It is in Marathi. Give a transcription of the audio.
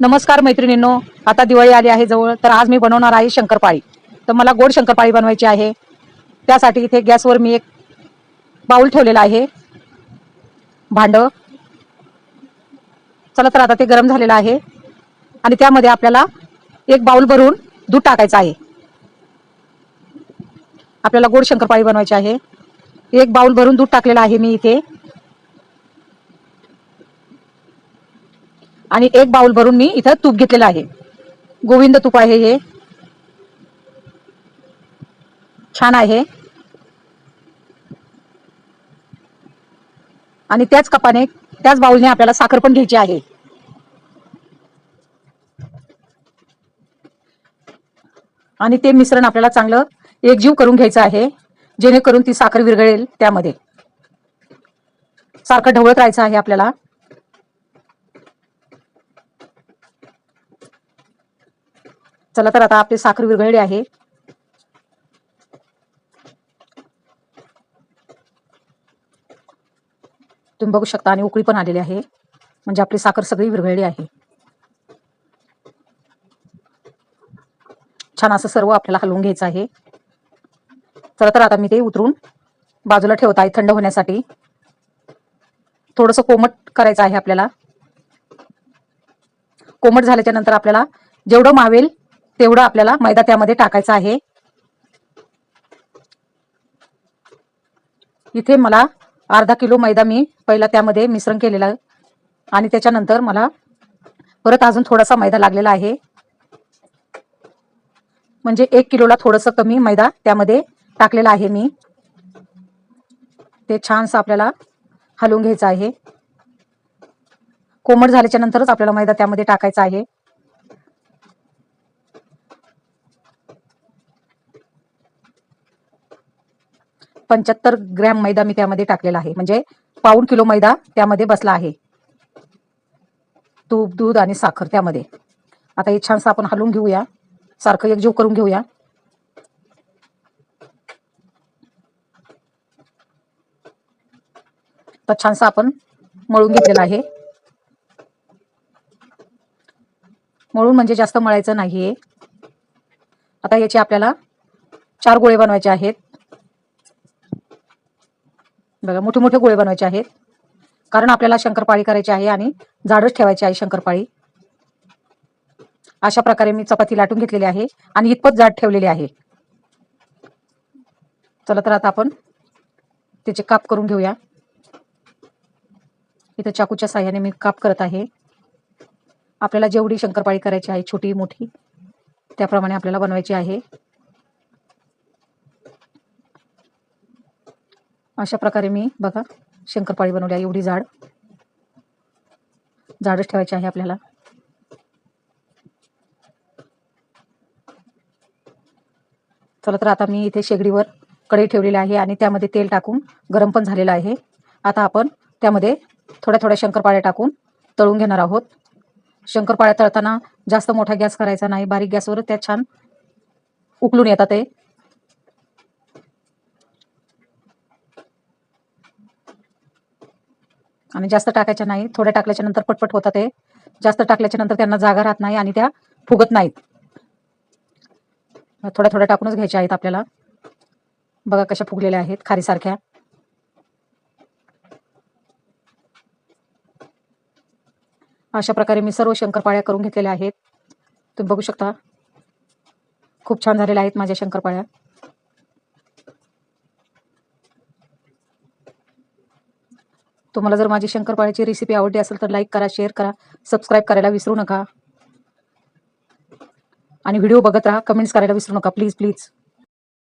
नमस्कार मैत्रिणींनो आता दिवाळी आली आहे जवळ तर आज मी बनवणार आहे शंकरपाळी. तर मला गोड शंकरपाळी बनवायची आहे. त्यासाठी इथे गॅसवर मी एक बाऊल ठेवलेला आहे. भांड. चला तर आता ते गरम झालेलं आहे. आणि त्यामध्ये आपल्याला एक बाऊल भरून दूध टाकायचं आहे. आपल्याला गोड शंकरपाळी बनवायची आहे. एक बाऊल भरून दूध टाकलेलं आहे मी इथे. आणि एक बाउल भरून मी इथं तूप घेतलेलं आहे. गोविंद तूप आहे हे. छान आहे. आणि त्याच कपाने त्याच बाउलने आपल्याला साखर पण घ्यायची आहे. आणि ते मिश्रण आपल्याला चांगलं एकजीव करून घ्यायचं आहे जेणेकरून ती साखर विरघळेल त्यामध्ये. सारखं ढवळत राहायचं आहे आपल्याला. चला तर आता आपली साखर विरघळली आहे. तुम्ही बघू शकता आणि उकळी पण आलेली आहे. म्हणजे आपली साखर सगळी विरघळली आहे. छान असं सर्व आपल्याला हलवून घ्यायचं आहे. चला तर आता मी ते उतरून बाजूला ठेवत आहे थंड होण्यासाठी. थोडंसं कोमट करायचं आहे आपल्याला. कोमट झाल्याच्यानंतर आपल्याला जेवढं मावेल तेवढं आपल्याला मैदा त्यामध्ये टाकायचा आहे. इथे मला अर्धा किलो मैदा मी पहिला त्यामध्ये मिश्रण केलेला आणि त्याच्यानंतर मला परत अजून थोडासा मैदा लागलेला आहे. म्हणजे एक किलोला थोडंसं कमी मैदा त्यामध्ये टाकलेला आहे मी. ते छानसं आपल्याला हलवून घ्यायचं आहे. कोमट झाल्याच्या नंतरच आपल्याला मैदा त्यामध्ये टाकायचा आहे. पंच्याहत्तर ग्रॅम मैदा मी त्यामध्ये टाकलेला आहे. म्हणजे पाऊण किलो मैदा त्यामध्ये बसला आहे. तूप दूध आणि साखर त्यामध्ये. आता हे छानसं आपण हलवून घेऊया. सारखं एकजीव करून घेऊया. तर छानसं आपण मळून घेतलेलं आहे. मळून म्हणजे जास्त मळायचं नाहीये. आता याचे आपल्याला चार गोळे बनवायचे आहेत. बघा मोठे मोठे गोळे बनवायचे आहेत. कारण आपल्याला शंकरपाळी करायची आहे आणि जाडच ठेवायची आहे शंकरपाळी. अशा प्रकारे मी चपाती लाटून घेतलेली आहे आणि इतपत जाड ठेवलेली आहे. चला तर आता आपण त्याचे काप करून घेऊया. इथं चाकूच्या साह्याने मी काप करत आहे. आपल्याला जेवढी शंकरपाळी करायची आहे छोटी मोठी त्याप्रमाणे आपल्याला बनवायची आहे. अशा प्रकारे मी बघा शंकरपाळी बनवली आहे एवढी जाड जाडच ठेवायची आहे आपल्याला. चला तर आता मी इथे शेगडीवर कढई ठेवलेली आहे आणि त्यामध्ये तेल टाकून गरम पण झालेलं आहे. आता आपण त्यामध्ये थोड्या थोड्या शंकरपाळ्या टाकून तळून घेणार आहोत. शंकरपाळ्या तळताना जास्त मोठा गॅस करायचा नाही. बारीक गॅसवर त्या छान उकलून येतात ते. आणि जास्त टाकायच्या नाही. थोड्या टाकल्याच्या नंतर पटपट होतात ते. जास्त टाकल्याच्या नंतर त्यांना जागा राहत नाही आणि त्या फुगत नाहीत. थोड्या थोड्या टाकूनच घ्यायच्या आहेत आपल्याला. बघा कशा फुगलेल्या आहेत खारीसारख्या. अशा प्रकारे मी सर्व शंकरपाळ्या करून घेतलेल्या आहेत. तुम्ही बघू शकता. खूप छान झालेल्या आहेत माझ्या शंकरपाळ्या. तुम्हाला जर माझी शंकरपाळ्याची रेसिपी आवडली असेल तर लाईक करा शेअर करा सबस्क्राईब करायला विसरू नका. आणि व्हिडिओ बघत राहा कमेंट्स करायला विसरू नका. Please please